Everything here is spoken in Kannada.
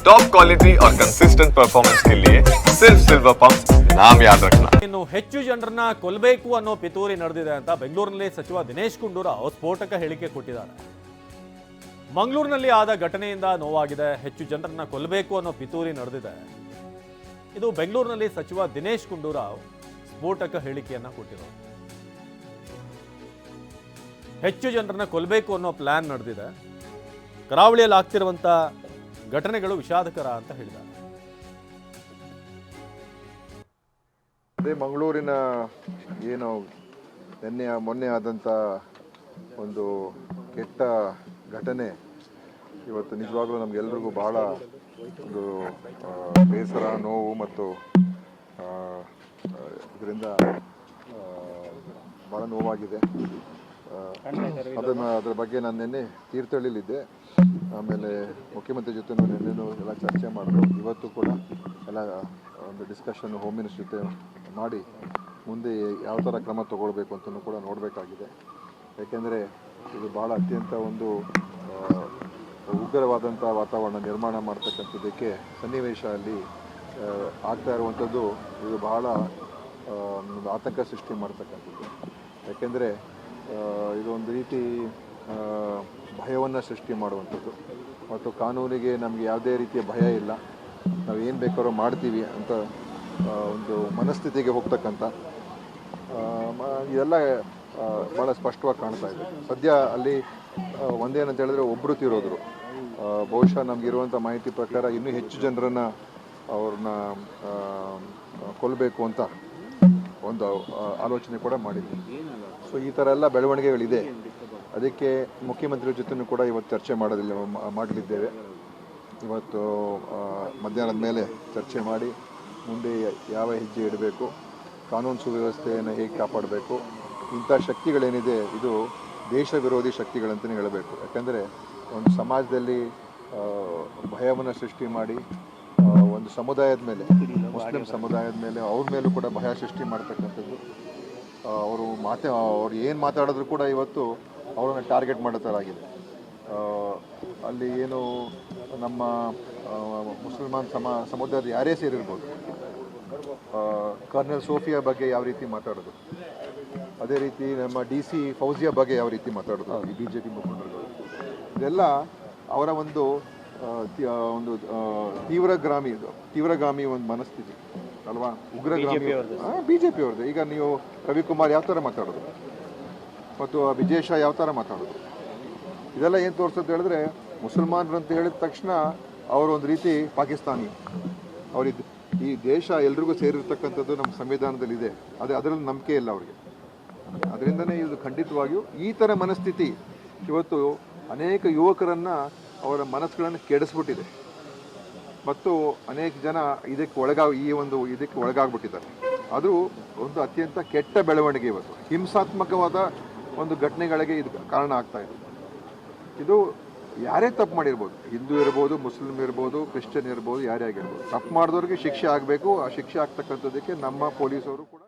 टॉप क्वालिटी और कंसिस्टेंट परफॉर्मेंस के लिए सिर्फ सिल्वर पंप नाम याद रखना ಇನ್ನು ಹೆಚ್ಚು ಜನರನ್ನ ಕೊಲ್ಲಬೇಕು ಅನ್ನೋ ಪಿತೂರಿ ನಡೆದಿದೆ ಅಂತ ಬೆಂಗಳೂರಿನಲ್ಲಿ ಸಚಿವ ದಿನೇಶ್ ಗುಂಡೂರಾವ್ ಸ್ಫೋಟಕ ಹೇಳಿಕೆ ಕೊಟ್ಟಿದ್ದಾರೆ ಮಂಗಳೂರಿನಲ್ಲಿ ಆದ ಘಟನೆಯಿಂದ ನೋವಾಗಿದೆ ಹೆಚ್ಚು ಜನರನ್ನ ಕೊಲ್ಲಬೇಕು ಅನ್ನೋ ಪಿತೂರಿ ನಡೆದಿದೆ ಇದು ಬೆಂಗಳೂರಿನಲ್ಲಿ ಸಚಿವ ದಿನೇಶ್ ಗುಂಡೂರಾವ್ ಸ್ಫೋಟಕ ಹೇಳಿಕೆಯನ್ನ ಕೊಟ್ಟಿರೋದು ಹೆಚ್ಚು ಜನರನ್ನ ಕೊಲ್ಲಬೇಕು ಅನ್ನೋ ಪ್ಲಾನ್ ನಡೆದಿದೆ ಕರಾವಳಿಯಲ್ಲಿ ಆಗ್ತಿರುವಂತ ಘಟನೆಗಳು ವಿಷಾದಕರ ಅಂತ ಹೇಳಿದ್ದಾರೆ. ಅದೇ ಮಂಗಳೂರಿನ ಏನು ನಿನ್ನೆ ಮೊನ್ನೆ ಆದಂಥ ಒಂದು ಕೆಟ್ಟ ಘಟನೆ ಇವತ್ತು ನಿಜವಾಗ್ಲೂ ನಮಗೆಲ್ಲರಿಗೂ ಬಹಳ ಒಂದು ಬೇಸರ ನೋವು ಮತ್ತು ಇದರಿಂದ ಭಾಳ ನೋವಾಗಿದೆ. ಅದನ್ನು ಅದರ ಬಗ್ಗೆ ನಾನು ನಿನ್ನೆ ತೀರ್ಥಹಳ್ಳಿಲಿದ್ದೆ. ಆಮೇಲೆ ಮುಖ್ಯಮಂತ್ರಿ ಜೊತೆ ಏನೇನು ಎಲ್ಲ ಚರ್ಚೆ ಮಾಡಿದ್ರು. ಇವತ್ತು ಕೂಡ ಎಲ್ಲ ಒಂದು ಡಿಸ್ಕಷನ್ ಹೋಮ್ ಮಿನಿಸ್ಟರ್ ಜೊತೆ ಮಾಡಿ ಮುಂದೆ ಯಾವ ಥರ ಕ್ರಮ ತಗೊಳ್ಬೇಕು ಅಂತಲೂ ಕೂಡ ನೋಡಬೇಕಾಗಿದೆ. ಯಾಕೆಂದರೆ ಇದು ಭಾಳ ಅತ್ಯಂತ ಒಂದು ಉಗ್ರವಾದಂಥ ವಾತಾವರಣ ನಿರ್ಮಾಣ ಮಾಡ್ತಕ್ಕಂಥದ್ದಕ್ಕೆ ಸನ್ನಿವೇಶ ಅಲ್ಲಿ ಆಗ್ತಾ ಇರುವಂಥದ್ದು ಇದು ಬಹಳ ಆತಂಕ ಸೃಷ್ಟಿ ಮಾಡ್ತಕ್ಕಂಥದ್ದು. ಯಾಕೆಂದರೆ ಇದೊಂದು ರೀತಿ ಭಯವನ್ನು ಸೃಷ್ಟಿ ಮಾಡುವಂಥದ್ದು. ಮತ್ತು ಕಾನೂನಿಗೆ ನಮಗೆ ಯಾವುದೇ ರೀತಿಯ ಭಯ ಇಲ್ಲ. ನಾವು ಏನು ಬೇಕಾದ್ರೂ ಮಾಡ್ತೀವಿ ಅಂತ ಒಂದು ಮನಸ್ಥಿತಿಗೆ ಹೋಗ್ತಕ್ಕಂಥ ಇದೆಲ್ಲ ಭಾಳ ಸ್ಪಷ್ಟವಾಗಿ ಕಾಣ್ತಾ ಇದೆ. ಸದ್ಯ ಅಲ್ಲಿ ಒಂದೇನಂತ ಹೇಳಿದ್ರೆ ಒಬ್ಬರು ತೀರೋದ್ರು. ಬಹುಶಃ ನಮಗಿರುವಂಥ ಮಾಹಿತಿ ಪ್ರಕಾರ ಇನ್ನೂ ಹೆಚ್ಚು ಜನರನ್ನು ಅವ್ರನ್ನ ಕೊಲ್ಲಬೇಕು ಅಂತ ಒಂದು ಆಲೋಚನೆ ಕೂಡ ಮಾಡಿದ್ವಿ. ಸೊ ಈ ಥರ ಎಲ್ಲ ಬೆಳವಣಿಗೆಗಳಿದೆ. ಅದಕ್ಕೆ ಮುಖ್ಯಮಂತ್ರಿಗಳ ಜೊತೆನೂ ಕೂಡ ಇವತ್ತು ಚರ್ಚೆ ಮಾಡೋದಿಲ್ಲ ಮಾಡಲಿದ್ದೇವೆ. ಇವತ್ತು ಮಧ್ಯಾಹ್ನದ ಮೇಲೆ ಚರ್ಚೆ ಮಾಡಿ ಮುಂದೆ ಯಾವ ಹೆಜ್ಜೆ ಇಡಬೇಕು, ಕಾನೂನು ಸುವ್ಯವಸ್ಥೆಯನ್ನು ಹೇಗೆ ಕಾಪಾಡಬೇಕು, ಇಂಥ ಶಕ್ತಿಗಳೇನಿದೆ, ಇದು ದೇಶ ವಿರೋಧಿ ಶಕ್ತಿಗಳಂತಲೇ ಹೇಳಬೇಕು. ಯಾಕೆಂದರೆ ಒಂದು ಸಮಾಜದಲ್ಲಿ ಭಯವನ್ನು ಸೃಷ್ಟಿ ಮಾಡಿ ಒಂದು ಸಮುದಾಯದ ಮೇಲೆ, ಮುಸ್ಲಿಂ ಸಮುದಾಯದ ಮೇಲೆ, ಅವ್ರ ಮೇಲೂ ಕೂಡ ಭಯ ಸೃಷ್ಟಿ ಮಾಡ್ತಕ್ಕಂಥದ್ದು. ಅವರು ಮಾತೆ, ಅವ್ರು ಏನು ಮಾತಾಡಿದ್ರು ಕೂಡ ಇವತ್ತು ಅವರನ್ನು ಟಾರ್ಗೆಟ್ ಮಾಡೋ ಥರ ಆಗಿದೆ. ಅಲ್ಲಿ ಏನು ನಮ್ಮ ಮುಸಲ್ಮಾನ್ ಸಮ ಸಮುದಾಯದ ಯಾರೇ ಸೇರಿರ್ಬೋದು ಕರ್ನಲ್ ಸೋಫಿಯಾ ಬಗ್ಗೆ ಯಾವ ರೀತಿ ಮಾತಾಡೋದು ಅದೇ ರೀತಿ ನಮ್ಮ ಡಿ ಸಿ ಫೌಜಿಯಾ ಬಗ್ಗೆ ಯಾವ ರೀತಿ ಮಾತಾಡೋದು ಈ ಬಿ ಜೆ ಪಿ ಮುಖಂಡರುಗಳು ಇದೆಲ್ಲ ಅವರ ಒಂದು ಒಂದು ತೀವ್ರಗ್ರಾಮಿ ಇದು ತೀವ್ರಗಾಮಿ ಒಂದು ಮನಸ್ಥಿತಿ ಅಲ್ವಾ? ಉಗ್ರಗಾಮಿ ಬಿ ಜೆ ಪಿ ಅವ್ರದ್ದು. ಈಗ ನೀವು ರವಿಕುಮಾರ್ ಯಾವ ಥರ ಮಾತಾಡೋದು? ಮತ್ತು ಆ ವಿಜಯ್ ಶಾ ಯಾವ ಥರ ಮಾತಾಡೋದು? ಇದೆಲ್ಲ ಏನು ತೋರಿಸುತ್ತೆ ಹೇಳಿದ್ರೆ ಮುಸಲ್ಮಾನರು ಅಂತ ಹೇಳಿದ ತಕ್ಷಣ ಅವರು ಒಂದು ರೀತಿ ಪಾಕಿಸ್ತಾನಿ. ಅವರಿದ್ದು ಈ ದೇಶ ಎಲ್ರಿಗೂ ಸೇರಿರ್ತಕ್ಕಂಥದ್ದು ನಮ್ಮ ಸಂವಿಧಾನದಲ್ಲಿ ಇದೆ ಅದೇ ಅದರಲ್ಲಿ ನಂಬಿಕೆ ಇಲ್ಲ ಅವರಿಗೆ. ಅದರಿಂದನೇ ಇದು ಖಂಡಿತವಾಗಿಯೂ ಈ ಥರ ಮನಸ್ಥಿತಿ ಇವತ್ತು ಅನೇಕ ಯುವಕರನ್ನು ಅವರ ಮನಸ್ಸುಗಳನ್ನು ಕೆಡಿಸ್ಬಿಟ್ಟಿದೆ. ಮತ್ತು ಅನೇಕ ಜನ ಇದಕ್ಕೆ ಒಳಗಾಗಿ ಈ ಒಂದು ಇದಕ್ಕೆ ಒಳಗಾಗ್ಬಿಟ್ಟಿದ್ದಾರೆ. ಅದು ಒಂದು ಅತ್ಯಂತ ಕೆಟ್ಟ ಬೆಳವಣಿಗೆ ಇವತ್ತು. ಹಿಂಸಾತ್ಮಕವಾದ ಒಂದು ಘಟನೆಗಳಿಗೆ ಇದು ಕಾರಣ ಆಗ್ತಾ ಇದೆ. ಇದು ಯಾರೇ ತಪ್ಪು ಮಾಡಿರ್ಬೋದು. ಹಿಂದೂ ಇರ್ಬೋದು, ಮುಸ್ಲಿಂ ಇರ್ಬೋದು, ಕ್ರಿಶ್ಚಿಯನ್ ಇರ್ಬೋದು, ಯಾರೇ ಆಗಿರ್ಬೋದು. ತಪ್ಪು ಮಾಡಿದವ್ರಿಗೆ ಶಿಕ್ಷೆ ಆಗಬೇಕು. ಆ ಶಿಕ್ಷೆ ಆಗ್ತಕ್ಕಂಥದ್ದಕ್ಕೆ ನಮ್ಮ ಪೊಲೀಸರು ಕೂಡ